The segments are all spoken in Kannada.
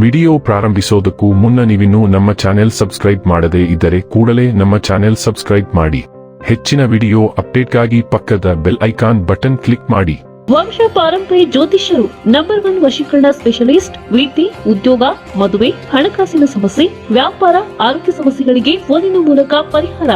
ವಿಡಿಯೋ ಪ್ರಾರಂಭಿಸೋದಕ್ಕೂ ಮುನ್ನ ನೀವಿನ್ನೂ ನಮ್ಮ ಚಾನೆಲ್ ಸಬ್ಸ್ಕ್ರೈಬ್ ಮಾಡದೇ ಇದ್ದರೆ ಕೂಡಲೇ ನಮ್ಮ ಚಾನೆಲ್ ಸಬ್ಸ್ಕ್ರೈಬ್ ಮಾಡಿ. ಹೆಚ್ಚಿನ ವಿಡಿಯೋ ಅಪ್ಡೇಟ್ಗಾಗಿ ಪಕ್ಕದ ಬೆಲ್ ಐಕಾನ್ ಬಟನ್ ಕ್ಲಿಕ್ ಮಾಡಿ. ವಂಶ ಪಾರಂಪರಿ ಜ್ಯೋತಿಷ್ಯರು ನಂಬರ್ ಒನ್ ವಶೀಕರಣ ಸ್ಪೆಷಲಿಸ್ಟ್ ವೀತಿ ಉದ್ಯೋಗ ಮದುವೆ ಹಣಕಾಸಿನ ಸಮಸ್ಯೆ ವ್ಯಾಪಾರ ಆರೋಗ್ಯ ಸಮಸ್ಯೆಗಳಿಗೆ ಫೋನಿನ ಮೂಲಕ ಪರಿಹಾರ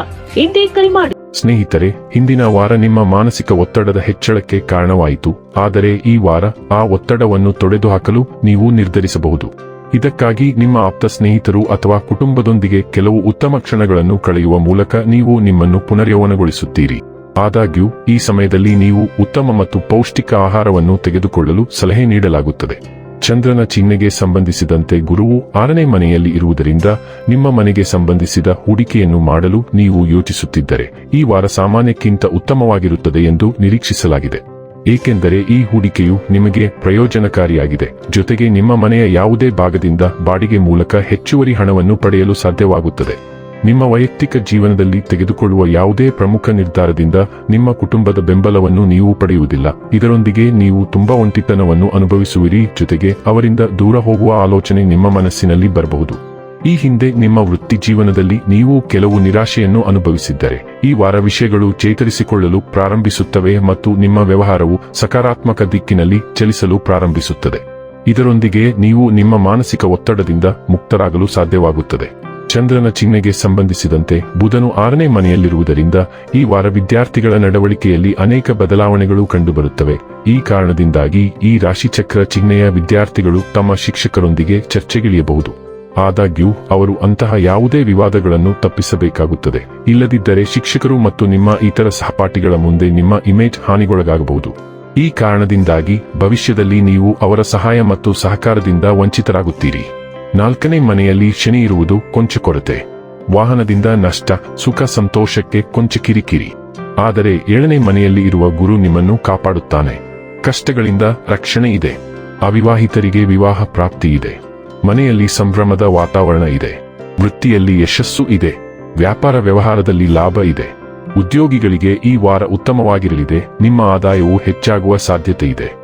ಇಂದೇ ಕರೆ ಮಾಡಿ. ಸ್ನೇಹಿತರೆ ಹಿಂದಿನ ವಾರ ನಿಮ್ಮ ಮಾನಸಿಕ ಒತ್ತಡದ ಹೆಚ್ಚಳಕ್ಕೆ ಕಾರಣವಾಯಿತು. ಆದರೆ ಈ ವಾರ ಆ ಒತ್ತಡವನ್ನು ತೊಡೆದುಹಾಕಲು ನೀವು ನಿರ್ಧರಿಸಬಹುದು. ಇದಕ್ಕಾಗಿ ನಿಮ್ಮ ಆಪ್ತ ಸ್ನೇಹಿತರು ಅಥವಾ ಕುಟುಂಬದೊಂದಿಗೆ ಕೆಲವು ಉತ್ತಮ ಕ್ಷಣಗಳನ್ನು ಕಳೆಯುವ ಮೂಲಕ ನೀವು ನಿಮ್ಮನ್ನು ಪುನರ್ಯೌವನಗೊಳಿಸುತ್ತೀರಿ. ಆದಾಗ್ಯೂ, ಈ ಸಮಯದಲ್ಲಿ ನೀವು ಉತ್ತಮ ಮತ್ತು ಪೌಷ್ಟಿಕ ಆಹಾರವನ್ನು ತೆಗೆದುಕೊಳ್ಳಲು ಸಲಹೆ ನೀಡಲಾಗುತ್ತದೆ. ಚಂದ್ರನ ಚಿಹ್ನೆಗೆ ಸಂಬಂಧಿಸಿದಂತೆ ಗುರುವು ಆರನೇ ಮನೆಯಲ್ಲಿ ಇರುವುದರಿಂದ ನಿಮ್ಮ ಮನೆಗೆ ಸಂಬಂಧಿಸಿದ ಹೂಡಿಕೆಯನ್ನು ಮಾಡಲು ನೀವು ಯೋಚಿಸುತ್ತಿದ್ದರೆ, ಈ ವಾರ ಸಾಮಾನ್ಯಕ್ಕಿಂತ ಉತ್ತಮವಾಗಿರುತ್ತದೆ ಎಂದು ನಿರೀಕ್ಷಿಸಲಾಗಿದೆ. ಏಕೆಂದರೆ ಈ ಹೂಡಿಕೆಯು ನಿಮಗೆ ಪ್ರಯೋಜನಕಾರಿಯಾಗಿದೆ. ಜೊತೆಗೆ ನಿಮ್ಮ ಮನೆಯ ಯಾವುದೇ ಭಾಗದಿಂದ ಬಾಡಿಗೆ ಮೂಲಕ ಹೆಚ್ಚುವರಿ ಹಣವನ್ನು ಪಡೆಯಲು ಸಾಧ್ಯವಾಗುತ್ತದೆ. ನಿಮ್ಮ ವೈಯಕ್ತಿಕ ಜೀವನದಲ್ಲಿ ತೆಗೆದುಕೊಳ್ಳುವ ಯಾವುದೇ ಪ್ರಮುಖ ನಿರ್ಧಾರದಿಂದ ನಿಮ್ಮ ಕುಟುಂಬದ ಬೆಂಬಲವನ್ನು ನೀವು ಪಡೆಯುವುದಿಲ್ಲ. ಇದರೊಂದಿಗೆ ನೀವು ತುಂಬಾ ಒಂಟಿತನವನ್ನು ಅನುಭವಿಸುವಿರಿ. ಜೊತೆಗೆ ಅವರಿಂದ ದೂರ ಹೋಗುವ ಆಲೋಚನೆ ನಿಮ್ಮ ಮನಸ್ಸಿನಲ್ಲಿ ಬರಬಹುದು. ಈ ಹಿಂದೆ ನಿಮ್ಮ ವೃತ್ತಿ ಜೀವನದಲ್ಲಿ ನೀವು ಕೆಲವು ನಿರಾಶೆಯನ್ನು ಅನುಭವಿಸಿದ್ದರೆ, ಈ ವಾರ ವಿಷಯಗಳು ಚೇತರಿಸಿಕೊಳ್ಳಲು ಪ್ರಾರಂಭಿಸುತ್ತವೆ ಮತ್ತು ನಿಮ್ಮ ವ್ಯವಹಾರವು ಸಕಾರಾತ್ಮಕ ದಿಕ್ಕಿನಲ್ಲಿ ಚಲಿಸಲು ಪ್ರಾರಂಭಿಸುತ್ತದೆ. ಇದರೊಂದಿಗೆ ನೀವು ನಿಮ್ಮ ಮಾನಸಿಕ ಒತ್ತಡದಿಂದ ಮುಕ್ತರಾಗಲು ಸಾಧ್ಯವಾಗುತ್ತದೆ. ಚಂದ್ರನ ಚಿಹ್ನೆಗೆ ಸಂಬಂಧಿಸಿದಂತೆ ಬುಧನು ಆರನೇ ಮನೆಯಲ್ಲಿರುವುದರಿಂದ ಈ ವಾರ ವಿದ್ಯಾರ್ಥಿಗಳ ನಡವಳಿಕೆಯಲ್ಲಿ ಅನೇಕ ಬದಲಾವಣೆಗಳು ಕಂಡುಬರುತ್ತವೆ. ಈ ಕಾರಣದಿಂದಾಗಿ ಈ ರಾಶಿಚಕ್ರ ಚಿಹ್ನೆಯ ವಿದ್ಯಾರ್ಥಿಗಳು ತಮ್ಮ ಶಿಕ್ಷಕರೊಂದಿಗೆ ಚರ್ಚೆಗಿಳಿಯಬಹುದು. ಆದಾಗ್ಯೂ, ಅವರು ಅಂತಹ ಯಾವುದೇ ವಿವಾದಗಳನ್ನು ತಪ್ಪಿಸಬೇಕಾಗುತ್ತದೆ. ಇಲ್ಲದಿದ್ದರೆ ಶಿಕ್ಷಕರು ಮತ್ತು ನಿಮ್ಮ ಇತರ ಸಹಪಾಠಿಗಳ ಮುಂದೆ ನಿಮ್ಮ ಇಮೇಜ್ ಹಾನಿಗೊಳಗಾಗಬಹುದು. ಈ ಕಾರಣದಿಂದಾಗಿ, ಭವಿಷ್ಯದಲ್ಲಿ ನೀವು ಅವರ ಸಹಾಯ ಮತ್ತು ಸಹಕಾರದಿಂದ ವಂಚಿತರಾಗುತ್ತೀರಿ. ನಾಲ್ಕನೇ ಮನೆಯಲ್ಲಿ ಶನಿ ಇರುವುದು ಕೊಂಚ ಕೊರತೆ. ವಾಹನದಿಂದ ನಷ್ಟ, ಸುಖ, ಸಂತೋಷಕ್ಕೆ ಕೊಂಚ ಕಿರಿಕಿರಿ. ಆದರೆ ಏಳನೇ ಮನೆಯಲ್ಲಿ ಇರುವ ಗುರು ನಿಮ್ಮನ್ನು ಕಾಪಾಡುತ್ತಾನೆ. ಕಷ್ಟಗಳಿಂದ ರಕ್ಷಣೆ ಇದೆ. ಅವಿವಾಹಿತರಿಗೆ ವಿವಾಹ ಪ್ರಾಪ್ತಿ ಇದೆ. ಮನೆಯಲ್ಲಿ ಸಂಭ್ರಮದ ವಾತಾವರಣ ಇದೆ. ವೃತ್ತಿಯಲ್ಲಿ ಯಶಸ್ಸು ಇದೆ. ವ್ಯಾಪಾರ ವ್ಯವಹಾರದಲ್ಲಿ ಲಾಭ ಇದೆ. ಉದ್ಯೋಗಿಗಳಿಗೆ ಈ ವಾರ ಉತ್ತಮವಾಗಿರಲಿದೆ. ನಿಮ್ಮ ಆದಾಯವು ಹೆಚ್ಚಾಗುವ ಸಾಧ್ಯತೆ ಇದೆ.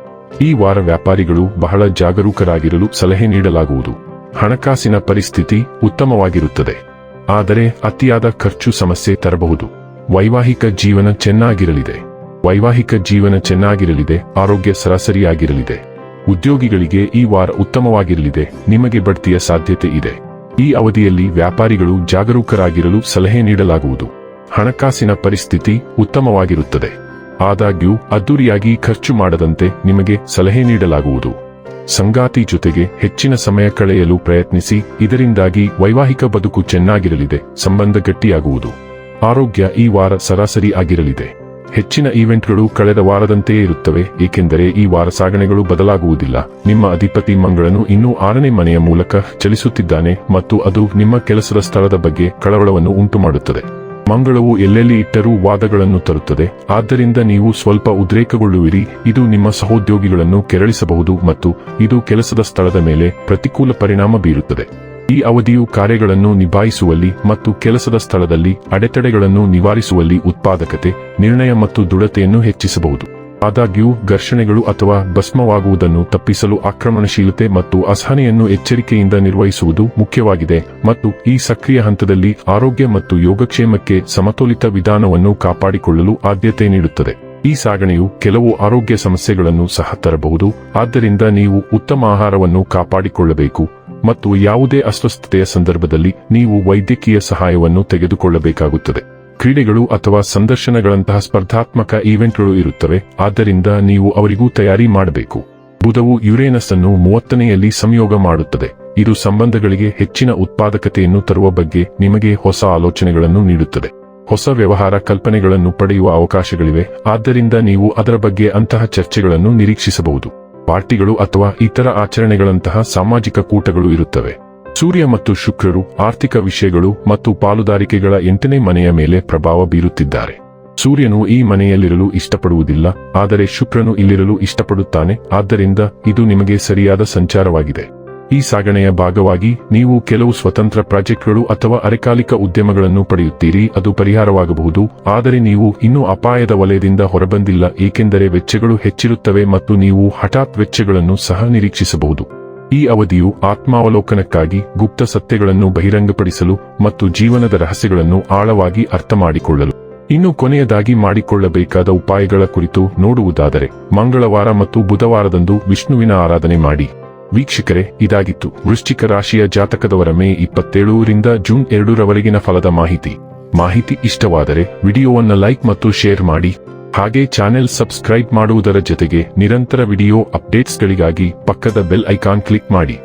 ಈ ವಾರ ವ್ಯಾಪಾರಿಗಳು ಬಹಳ ಜಾಗರೂಕರಾಗಿರಲು ಸಲಹೆ ನೀಡಲಾಗುವುದು. ಹಣಕಾಸಿನ ಪರಿಸ್ಥಿತಿ ಉತ್ತಮವಾಗಿರುತ್ತದೆ. ಆದರೆ ಅತಿಯಾದ ಖರ್ಚು ಸಮಸ್ಯೆ ತರಬಹುದು. ವೈವಾಹಿಕ ಜೀವನ ಚೆನ್ನಾಗಿರಲಿದೆ. ವೈವಾಹಿಕ ಜೀವನ ಚೆನ್ನಾಗಿರಲಿದೆ. ಆರೋಗ್ಯ ಸರಾಸರಿಯಾಗಿರಲಿದೆ. ಉದ್ಯೋಗಿಗಳಿಗೆ ಈ ವಾರ ಉತ್ತಮವಾಗಿರಲಿದೆ. ನಿಮಗೆ ಬಡ್ತಿಯ ಸಾಧ್ಯತೆ ಇದೆ. ಈ ಅವಧಿಯಲ್ಲಿ ವ್ಯಾಪಾರಿಗಳು ಜಾಗರೂಕರಾಗಿರಲು ಸಲಹೆ ನೀಡಲಾಗುವುದು. ಹಣಕಾಸಿನ ಪರಿಸ್ಥಿತಿ ಉತ್ತಮವಾಗಿರುತ್ತದೆ. ಆದಾಗ್ಯೂ, ಅದ್ದೂರಿಯಾಗಿ ಖರ್ಚು ಮಾಡದಂತೆ ನಿಮಗೆ ಸಲಹೆ ನೀಡಲಾಗುವುದು. ಸಂಗಾತಿ ಜೊತೆಗೆ ಹೆಚ್ಚಿನ ಸಮಯ ಕಳೆಯಲು ಪ್ರಯತ್ನಿಸಿ, ಇದರಿಂದಾಗಿ ವೈವಾಹಿಕ ಬದುಕು ಚೆನ್ನಾಗಿರಲಿದೆ, ಸಂಬಂಧ ಗಟ್ಟಿಯಾಗುವುದು. ಆರೋಗ್ಯ ಈ ವಾರ ಸರಾಸರಿ ಆಗಿರಲಿದೆ. ಹೆಚ್ಚಿನ ಈವೆಂಟ್ಗಳು ಕಳೆದ ವಾರದಂತೆಯೇ ಇರುತ್ತವೆ, ಏಕೆಂದರೆ ಈ ವಾರ ಸಾಗಣೆಗಳು ಬದಲಾಗುವುದಿಲ್ಲ. ನಿಮ್ಮ ಅಧಿಪತಿ ಮಂಗಳನು ಇನ್ನೂ ಆರನೇ ಮನೆಯ ಮೂಲಕ ಚಲಿಸುತ್ತಿದ್ದಾನೆ ಮತ್ತು ಅದು ನಿಮ್ಮ ಕೆಲಸದ ಸ್ಥಳದ ಬಗ್ಗೆ ಕಳವಳವನ್ನು ಉಂಟುಮಾಡುತ್ತದೆ. ಮಂಗಳವು ಎಲ್ಲೆಲ್ಲಿ ಇಟ್ಟರೂ ವಾದಗಳನ್ನು ತರುತ್ತದೆ. ಆದ್ದರಿಂದ ನೀವು ಸ್ವಲ್ಪ ಉದ್ರೇಕಗೊಳ್ಳುವಿರಿ. ಇದು ನಿಮ್ಮ ಸಹೋದ್ಯೋಗಿಗಳನ್ನು ಕೆರಳಿಸಬಹುದು ಮತ್ತು ಇದು ಕೆಲಸದ ಸ್ಥಳದ ಮೇಲೆ ಪ್ರತಿಕೂಲ ಪರಿಣಾಮ ಬೀರುತ್ತದೆ. ಈ ಅವಧಿಯು ಕಾರ್ಯಗಳನ್ನು ನಿಭಾಯಿಸುವಲ್ಲಿ ಮತ್ತು ಕೆಲಸದ ಸ್ಥಳದಲ್ಲಿ ಅಡೆತಡೆಗಳನ್ನು ನಿವಾರಿಸುವಲ್ಲಿ ಉತ್ಪಾದಕತೆ, ನಿರ್ಣಯ ಮತ್ತು ದೃಢತೆಯನ್ನು ಹೆಚ್ಚಿಸಬಹುದು. ಆದಾಗ್ಯೂ, ಘರ್ಷಣೆಗಳು ಅಥವಾ ಭಸ್ಮವಾಗುವುದನ್ನು ತಪ್ಪಿಸಲು ಆಕ್ರಮಣಶೀಲತೆ ಮತ್ತು ಅಸಹನೆಯನ್ನು ಎಚ್ಚರಿಕೆಯಿಂದ ನಿರ್ವಹಿಸುವುದು ಮುಖ್ಯವಾಗಿದೆ ಮತ್ತು ಈ ಸಕ್ರಿಯ ಹಂತದಲ್ಲಿ ಆರೋಗ್ಯ ಮತ್ತು ಯೋಗಕ್ಷೇಮಕ್ಕೆ ಸಮತೋಲಿತ ವಿಧಾನವನ್ನು ಕಾಪಾಡಿಕೊಳ್ಳಲು ಆದ್ಯತೆ ನೀಡುತ್ತದೆ. ಈ ಸಾಗಣೆಯು ಕೆಲವು ಆರೋಗ್ಯ ಸಮಸ್ಯೆಗಳನ್ನು ಸಹ ತರಬಹುದು. ಆದ್ದರಿಂದ ನೀವು ಉತ್ತಮ ಆಹಾರವನ್ನು ಕಾಪಾಡಿಕೊಳ್ಳಬೇಕು. ಮತ್ತು ಯಾವುದೇ ಅಸ್ವಸ್ಥತೆಯ ಸಂದರ್ಭದಲ್ಲಿ ನೀವು ವೈದ್ಯಕೀಯ ಸಹಾಯವನ್ನು ತೆಗೆದುಕೊಳ್ಳಬೇಕಾಗುತ್ತದೆ. ಕ್ರೀಡೆಗಳು ಅಥವಾ ಸಂದರ್ಶನಗಳಂತಹ ಸ್ಪರ್ಧಾತ್ಮಕ ಈವೆಂಟ್ಗಳು ಇರುತ್ತವೆ, ಆದ್ದರಿಂದ ನೀವು ಅವರಿಗೂ ತಯಾರಿ ಮಾಡಬೇಕು. ಬುಧವು ಯುರೇನಸ್ ಅನ್ನು ಮೂವತ್ತನೆಯಲ್ಲಿ ಸಂಯೋಗ ಮಾಡುತ್ತದೆ. ಇದು ಸಂಬಂಧಗಳಿಗೆ ಹೆಚ್ಚಿನ ಉತ್ಪಾದಕತೆಯನ್ನು ತರುವ ಬಗ್ಗೆ ನಿಮಗೆ ಹೊಸ ಆಲೋಚನೆಗಳನ್ನು ನೀಡುತ್ತದೆ. ಹೊಸ ವ್ಯವಹಾರ ಕಲ್ಪನೆಗಳನ್ನು ಪಡೆಯುವ ಅವಕಾಶಗಳಿವೆ, ಆದ್ದರಿಂದ ನೀವು ಅದರ ಬಗ್ಗೆ ಅಂತಹ ಚರ್ಚೆಗಳನ್ನು ನಿರೀಕ್ಷಿಸಬಹುದು. ಪಾರ್ಟಿಗಳು ಅಥವಾ ಇತರ ಆಚರಣೆಗಳಂತಹ ಸಾಮಾಜಿಕ ಕೂಟಗಳು ಇರುತ್ತವೆ. ಸೂರ್ಯ ಮತ್ತು ಶುಕ್ರರು ಆರ್ಥಿಕ ವಿಷಯಗಳು ಮತ್ತು ಪಾಲುದಾರಿಕೆಗಳ ಎಂಟನೇ ಮನೆಯ ಮೇಲೆ ಪ್ರಭಾವ ಬೀರುತ್ತಿದ್ದಾರೆ. ಸೂರ್ಯನು ಈ ಮನೆಯಲ್ಲಿರಲು ಇಷ್ಟಪಡುವುದಿಲ್ಲ, ಆದರೆ ಶುಕ್ರನು ಇಲ್ಲಿರಲು ಇಷ್ಟಪಡುತ್ತಾನೆ, ಆದ್ದರಿಂದ ಇದು ನಿಮಗೆ ಸರಿಯಾದ ಸಂಚಾರವಾಗಿದೆ. ಈ ಸಾಗಣೆಯ ಭಾಗವಾಗಿ ನೀವು ಕೆಲವು ಸ್ವತಂತ್ರ ಪ್ರಾಜೆಕ್ಟ್ಗಳು ಅಥವಾ ಅರೆಕಾಲಿಕ ಉದ್ಯಮಗಳನ್ನು ಪಡೆಯುತ್ತೀರಿ, ಅದು ಪರಿಹಾರವಾಗಬಹುದು. ಆದರೆ ನೀವು ಇನ್ನೂ ಅಪಾಯದ ವಲಯದಿಂದ ಹೊರಬಂದಿಲ್ಲ, ಏಕೆಂದರೆ ವೆಚ್ಚಗಳು ಹೆಚ್ಚಿರುತ್ತವೆ ಮತ್ತು ನೀವು ಹಠಾತ್ ವೆಚ್ಚಗಳನ್ನು ಸಹ ನಿರೀಕ್ಷಿಸಬಹುದು. ಈ ಅವಧಿಯು ಆತ್ಮಾವಲೋಕನಕ್ಕಾಗಿ ಗುಪ್ತ ಸತ್ಯಗಳನ್ನು ಬಹಿರಂಗಪಡಿಸಲು ಮತ್ತು ಜೀವನದ ರಹಸ್ಯಗಳನ್ನು ಆಳವಾಗಿ ಅರ್ಥಮಾಡಿಕೊಳ್ಳಲು. ಇನ್ನು ಕೊನೆಯದಾಗಿ ಮಾಡಿಕೊಳ್ಳಬೇಕಾದ ಉಪಾಯಗಳ ಕುರಿತು ನೋಡುವುದಾದರೆ, ಮಂಗಳವಾರ ಮತ್ತು ಬುಧವಾರದಂದು ವಿಷ್ಣುವಿನ ಆರಾಧನೆ ಮಾಡಿ. ವೀಕ್ಷಕರೇ, ಇದಾಗಿತ್ತು ವೃಶ್ಚಿಕ ರಾಶಿಯ ಜಾತಕದವರ ಮೇ ಇಪ್ಪತ್ತೇಳರಿಂದ ಜೂನ್ ಎರಡರವರೆಗಿನ ಫಲದ ಮಾಹಿತಿ. ಮಾಹಿತಿ ಇಷ್ಟವಾದರೆ ವಿಡಿಯೋವನ್ನು ಲೈಕ್ ಮತ್ತು ಶೇರ್ ಮಾಡಿ. ಹಾಗೆ ಚಾನೆಲ್ ಸಬ್ಸ್ಕ್ರೈಬ್ ಮಾಡುವುದರ ಜೊತೆಗೆ ನಿರಂತರ ವಿಡಿಯೋ ಅಪ್ಡೇಟ್ಸ್ಗಳಿಗಾಗಿ ಪಕ್ಕದ ಬೆಲ್ ಐಕಾನ್ ಕ್ಲಿಕ್ ಮಾಡಿ.